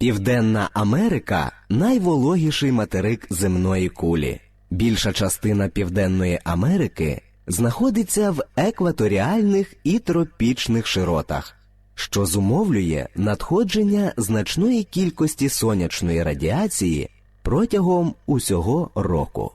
Південна Америка найвологіший материк земної кулі. Більша частина Південної Америки знаходиться в екваторіальних і тропічних широтах, що зумовлює надходження значної кількості сонячної радіації протягом усього року.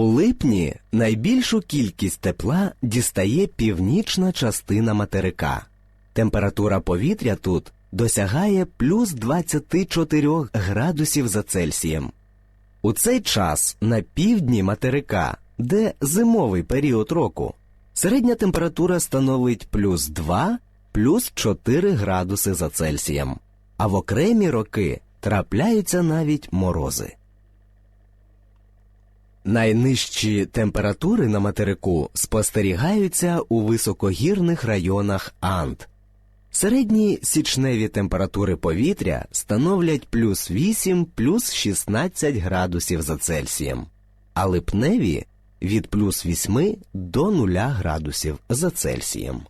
У липні найбільшу кількість тепла дістає північна частина материка. Температура повітря тут досягає плюс 24 градусів за Цельсієм. У цей час на півдні материка, де зимовий період року, середня температура становить плюс 2 плюс 4 градуси за Цельсієм, а в окремі роки трапляються навіть морози. Найнижчі температури на материку спостерігаються у високогірних районах Анд. Середні січневі температури повітря становлять плюс 8 плюс 16 градусів за Цельсієм, а липневі від плюс 8 до 0 градусів за Цельсієм.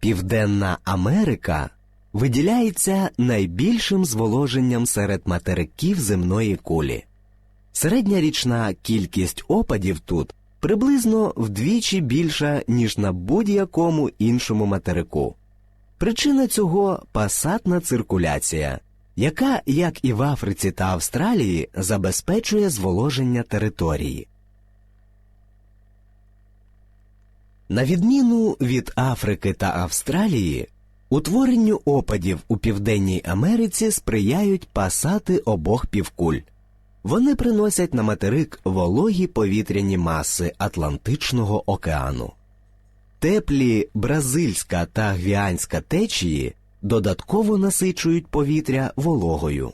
Південна Америка виділяється найбільшим зволоженням серед материків земної кулі. Середня річна кількість опадів тут приблизно вдвічі більша, ніж на будь-якому іншому материку. Причина цього пасатна циркуляція, яка, як і в Африці та Австралії, забезпечує зволоження території. На відміну від Африки та Австралії, утворенню опадів у Південній Америці сприяють пасати обох півкуль. Вони приносять на материк вологі повітряні маси Атлантичного океану. Теплі бразильська та гвіанська течії додатково насичують повітря вологою.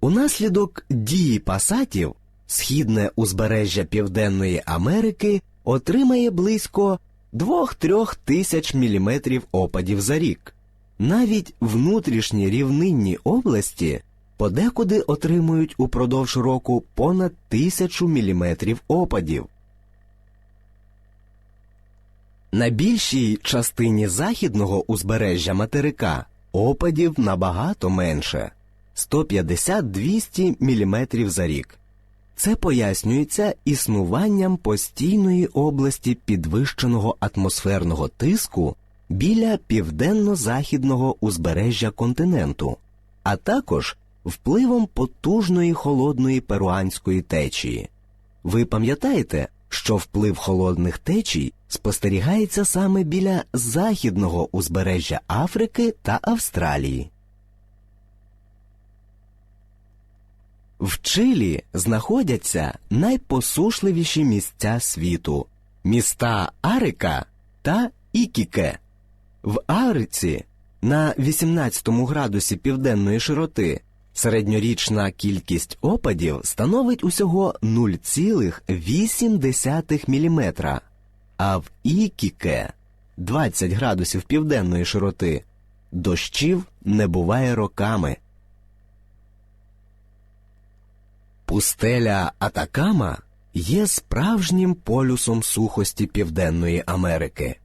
Унаслідок дії пасатів східне узбережжя Південної Америки отримає близько 2-3 тисяч міліметрів опадів за рік. Навіть внутрішні рівнинні області подекуди отримують упродовж року понад тисячу міліметрів опадів. На більшій частині західного узбережжя материка опадів набагато менше 150-200 мм за рік. Це пояснюється існуванням постійної області підвищеного атмосферного тиску біля південно-західного узбережжя континенту, а також впливом потужної холодної перуанської течії. Ви пам'ятаєте, що вплив холодних течій спостерігається саме біля західного узбережжя Африки та Австралії. В Чилі знаходяться найпосушливіші місця світу міста Арика та Ікіке. В Ариці на 18 градусі південної широти середньорічна кількість опадів становить усього 0,8 мм, а в Ікіке 20 градусів південної широти дощів не буває роками. Пустеля Атакама є справжнім полюсом сухості Південної Америки.